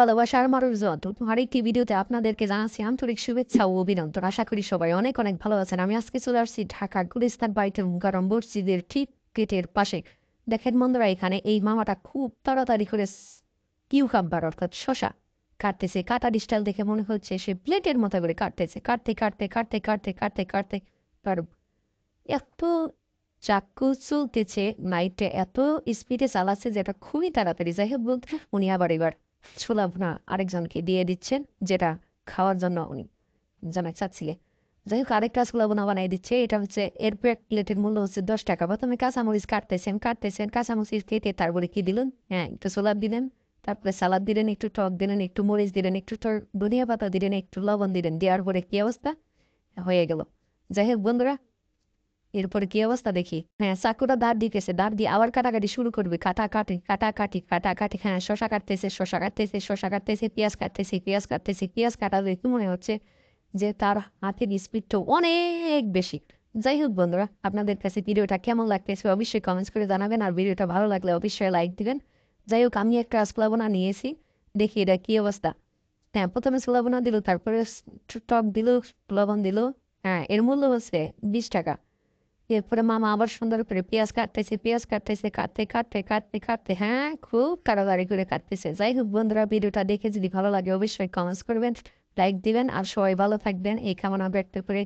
ভালোবাসার মানুষজন তো আরেকটি ভিডিওতে আপনাদেরকে জানাচ্ছি আন্তরিক শুভেচ্ছা ও অভিনন্দন। আশা করি সবাই অনেক অনেক ভালো আছেন। আমি আজকে চলে আসছি ঢাকা গুলিস্তান বাইতুল মুকাররম মসজিদের ঠিক গেটের পাশে। দেখেন বন্ধুরা, এখানে এই মামাটা খুব তাড়াতাড়ি করে কিউকাম্বার অর্থাৎ শশা কাটতেছে। কাটার স্টাইল দেখে মনে হচ্ছে সে প্লেটের মতো করে কাটতেছে। কাটতে কাটতে কাটতে কাটতে কাটতে কাটতে তার এত চাকু চলতেছে নাইটে এত স্পিডে চালাচ্ছে যেটা খুবই তাড়াতাড়ি। যাই হোক বলতে উনি আবার এবার ছোলা ভুনা আরেকজনকে দিয়ে দিচ্ছেন, যেটা খাওয়ার জন্য উনি জানা চাচ্ছিলে যাই হোক, আরেকটা ছোলা ভুনা বানিয়ে দিচ্ছে। এটা হচ্ছে, এর এক প্লেটের মূল্য হচ্ছে দশ টাকা। প্রথমে কাঁচামরিচ কাটতেছেন কাটতেছেন, কাঁচামরিচ কেটে তারপরে কি দিলেন? হ্যাঁ একটু ছোলা দিলেন, তারপরে সালাদ দিলেন, একটু টক দিলেন, একটু মরিচ দিলেন, একটু ধনিয়া পাতা দিলেন, একটু লবণ দিলেন, দেওয়ার পরে কি অবস্থা? হয়ে গেল। যাই হোক, বন্ধুরা এরপরে কি অবস্থা দেখি? হ্যাঁ চাকুটা দাঁড় দিতেছে, দাঁড় দিয়ে আবার কাটাকাটি শুরু করবে। কাটা কাটি কাটা কাটি কাটা কাটি হ্যাঁ শশা কাটতেছে শশা কাটতেছে শশা কাটতেছে, পেঁয়াজ কাটতেছে পেঁয়াজ কাটতেছে, পেঁয়াজ কাটা দেখে মনে হচ্ছে যে তার হাতের স্পিডটা অনেক বেশি। যাই হোক বন্ধুরা, আপনাদের কাছে ভিডিওটা কেমন লাগতেছে অবশ্যই কমেন্টস করে জানাবেন, আর ভিডিওটা ভালো লাগলে অবশ্যই লাইক দিবেন। যাই হোক, আমি একটা স্প্লাবনা নিয়েছি, দেখি এটা কি অবস্থা। হ্যাঁ প্রথমে স্প্লাবনা দিল, তারপরে টক দিল, লবণ দিল। হ্যাঁ এর মূল্য হচ্ছে বিশ টাকা। এরপরে মামা আবার সুন্দর করে পেঁয়াজ কাটতেছে পেঁয়াজ কাটতেছে, কাটতে কাটতে কাটতে কাটতে হ্যাঁ খুব তাড়াতাড়ি করে কাটতেছে। যাই হোক বন্ধুরা, ভিডিওটা দেখে যদি ভালো লাগে অবশ্যই কমেন্টস করবেন লাইক দিবেন, আর সবাই ভালো থাকবেন। এই কামনা ব্যক্ত করে